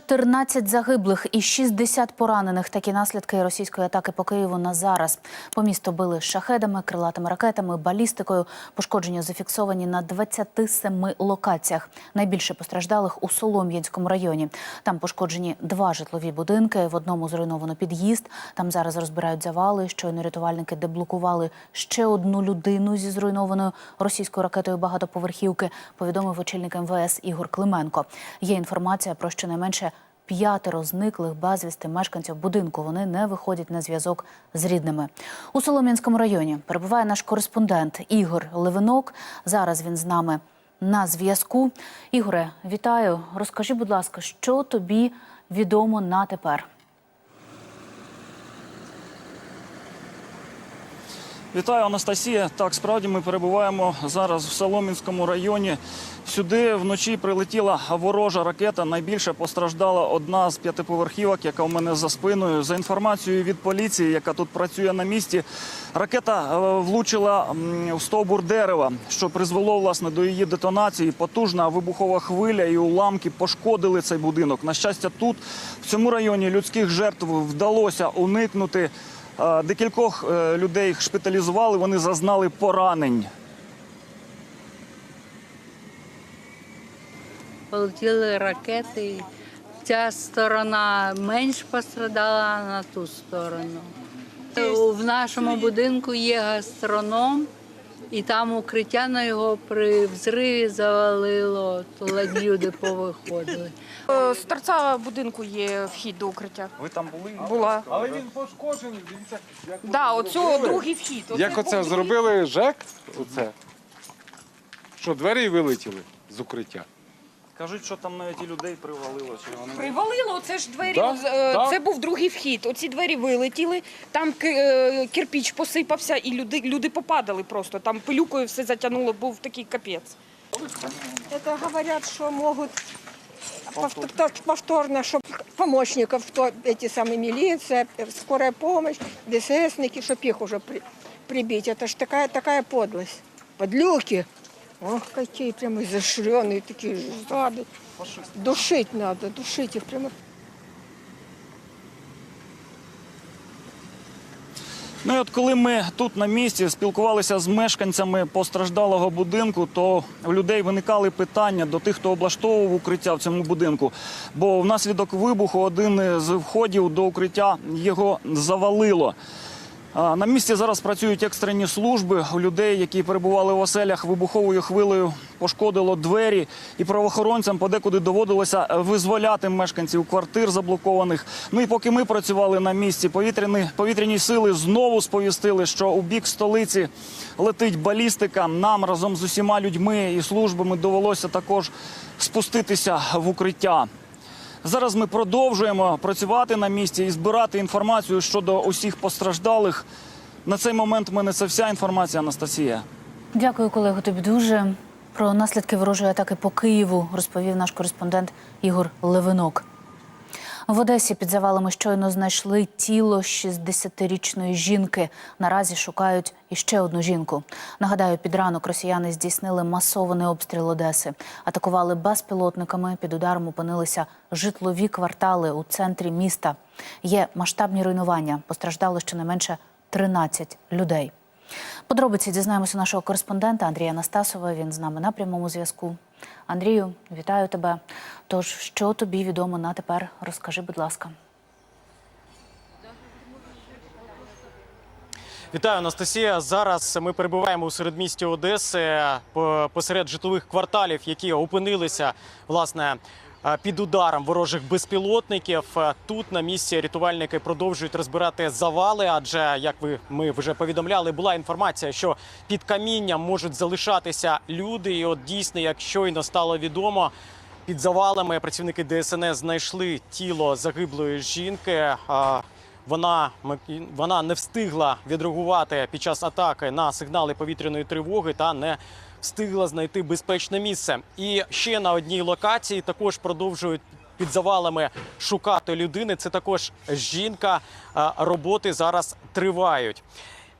14 загиблих і 60 поранених. Такі наслідки російської атаки по Києву на зараз. По місту били шахедами, крилатими ракетами, балістикою. Пошкодження зафіксовані на 27 локаціях. Найбільше постраждалих у Солом'янському районі. Там пошкоджені два житлові будинки. В одному зруйновано під'їзд. Там зараз розбирають завали. Щойно рятувальники деблокували ще одну людину зі зруйнованою російською ракетою багатоповерхівки. Повідомив очільник МВС Ігор Клименко. Є інформація про щонайменше п'ятеро зниклих безвісти мешканців будинку. Вони не виходять на зв'язок з рідними. У Солом'янському районі перебуває наш кореспондент Ігор Левинок. Зараз він з нами на зв'язку. Ігоре, вітаю. Розкажи, будь ласка, що тобі відомо на тепер? Вітаю, Анастасія. Так, справді ми перебуваємо зараз в Соломінському районі. Сюди вночі прилетіла ворожа ракета. Найбільше постраждала одна з п'ятиповерхівок, яка у мене за спиною. За інформацією від поліції, яка тут працює на місці, ракета е, влучила в стовбур дерева, що призвело власне до її детонації. Потужна вибухова хвиля і уламки пошкодили цей будинок. На щастя, тут в цьому районі людських жертв вдалося уникнути. Декількох е, людей шпиталізували, вони зазнали поранень. Полетіли ракети. Ця сторона менш пострадала на ту сторону. В нашому будинку є гастроном, і там укриття на його при взриві завалило, то ледь люди повиходили. Е, З торця будинку є вхід до укриття. Ви там були? Була. Але він пошкоджений. Дивіться, як Да, оцю другий вхід. як оце зробили ЖЕК, оце, що двері вилетіли з укриття. Кажуть, що там навіть і людей привалило. Чи вони... Привалило, це ж двері. Да, от, е, да. Це був другий вхід. Оці двері вилетіли, там ки- е, кирпіч посипався, і люди, люди попадали просто. Там пилюкою все затягнуло, був такий капець. Это говорят, что могут повтор- повторно, чтобы помощников, кто эти самые милиция, скорая помощь, ДССники, чтобы их уже при- прибить. Это ж такая, такая подлость. Подлюки. Ох, какие прямо изощренные такие жады. Душить надо, душить их прямо. Ну і от коли ми тут на місці спілкувалися з мешканцями постраждалого будинку, то у людей виникали питання до тих, хто облаштовував укриття в цьому будинку. Бо внаслідок вибуху один з входів до укриття його завалило. На місці зараз працюють екстрені служби. У людей, які перебували в оселях, вибуховою хвилею пошкодило двері, і правоохоронцям подекуди доводилося визволяти мешканців квартир заблокованих. Ну і поки ми працювали на місці, повітряні, повітряні сили знову сповістили, що у бік столиці летить балістика. Нам разом з усіма людьми і службами довелося також спуститися в укриття. Зараз ми продовжуємо працювати на місці і збирати інформацію щодо усіх постраждалих. На цей момент в мене це вся інформація, Анастасія. Дякую, колего, тобі дуже. Про наслідки ворожої атаки по Києву розповів наш кореспондент Ігор Левинок. В Одесі під завалами щойно знайшли тіло 60-річної жінки. Наразі шукають іще одну жінку. Нагадаю, під ранок росіяни здійснили масований обстріл Одеси. Атакували безпілотниками. Під ударом опинилися житлові квартали у центрі міста. Є масштабні руйнування. Постраждало щонайменше 13 людей. Подробиці дізнаємося нашого кореспондента Андрія Настасова. Він з нами на прямому зв'язку. Андрію, вітаю тебе. Тож, що тобі відомо на тепер? Розкажи, будь ласка. Вітаю, Анастасія. Зараз ми перебуваємо у середмісті Одеси посеред житлових кварталів, які опинилися власне під ударом ворожих безпілотників. Е, Тут на місці рятувальники продовжують розбирати завали, адже як ви ми вже повідомляли, була інформація, що під камінням можуть залишатися люди. І от дійсно, як щойно стало відомо. Під завалами працівники ДСНС знайшли тіло загиблої жінки. Вона, вона не встигла відреагувати під час атаки на сигнали повітряної тривоги та не встигла знайти безпечне місце. І ще на одній локації також продовжують під завалами шукати людини. Це також жінка. Роботи зараз тривають.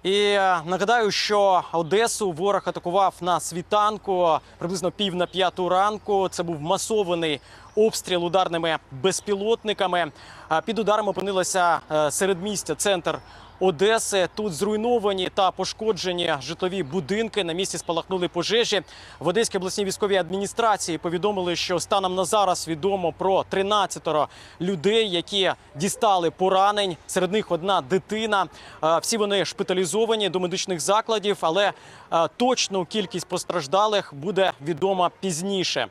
І е, нагадаю, що Одесу ворог атакував на світанку приблизно пів на п'яту ранку. Це був масований обстріл ударними безпілотниками. Е, Під ударом опинилося е, середмістя, центр Одеси. Тут зруйновані та пошкоджені житлові будинки. На місці спалахнули пожежі. В Одеській обласній військовій адміністрації повідомили, що станом на зараз відомо про 13 людей, які дістали поранень. Серед них одна дитина. Е, Всі вони шпиталізовані до медичних закладів, але е, точну кількість постраждалих буде відома пізніше. Е,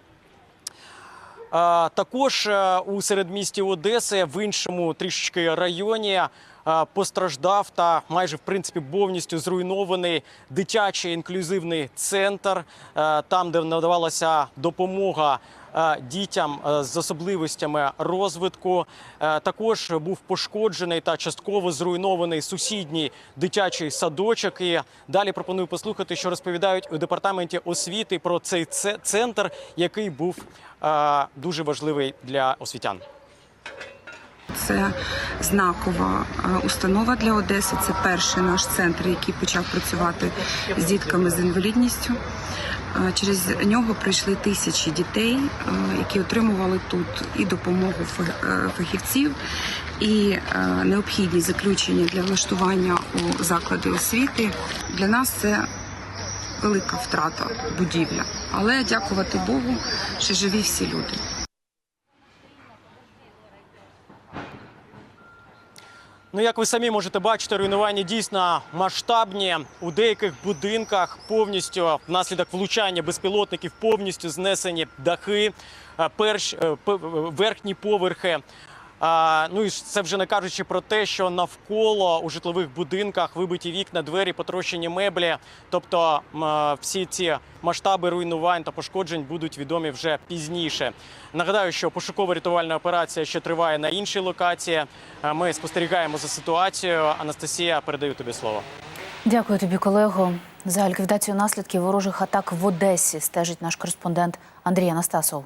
Також у середмісті Одеси в іншому трішечки районі постраждав та майже в принципі повністю зруйнований дитячий інклюзивний центр, е, там, де надавалася допомога. е, Дітям е, з особливостями розвитку також був пошкоджений та частково зруйнований сусідній дитячий садочок. І далі пропоную послухати, що розповідають у департаменті освіти про цей центр, який був дуже важливий для освітян. Це знакова е, установа для Одеси. Це перший наш центр, який почав працювати з дітками з інвалідністю. Е, Через нього прийшли тисячі дітей, е, які отримували тут і допомогу фахівців, і необхідні заключення для влаштування у заклади освіти. Для нас це велика втрата будівля. Але дякувати Богу, що живі всі люди. Ну, як ви самі можете бачити, руйнування дійсно масштабні. У деяких будинках повністю внаслідок влучання безпілотників повністю знесені дахи, е, перш, е, верхні поверхи. Ну і це вже не кажучи про те, що навколо у житлових будинках вибиті вікна, двері, потрощені меблі. Тобто е, всі ці масштаби руйнувань та пошкоджень будуть відомі вже пізніше. Нагадаю, що пошуково-рятувальна операція ще триває на іншій локації. Е, Ми спостерігаємо за ситуацією. Анастасія, передаю тобі слово. Дякую тобі, колего. За ліквідацію наслідків ворожих атак в Одесі стежить наш кореспондент Андрій Анастасов.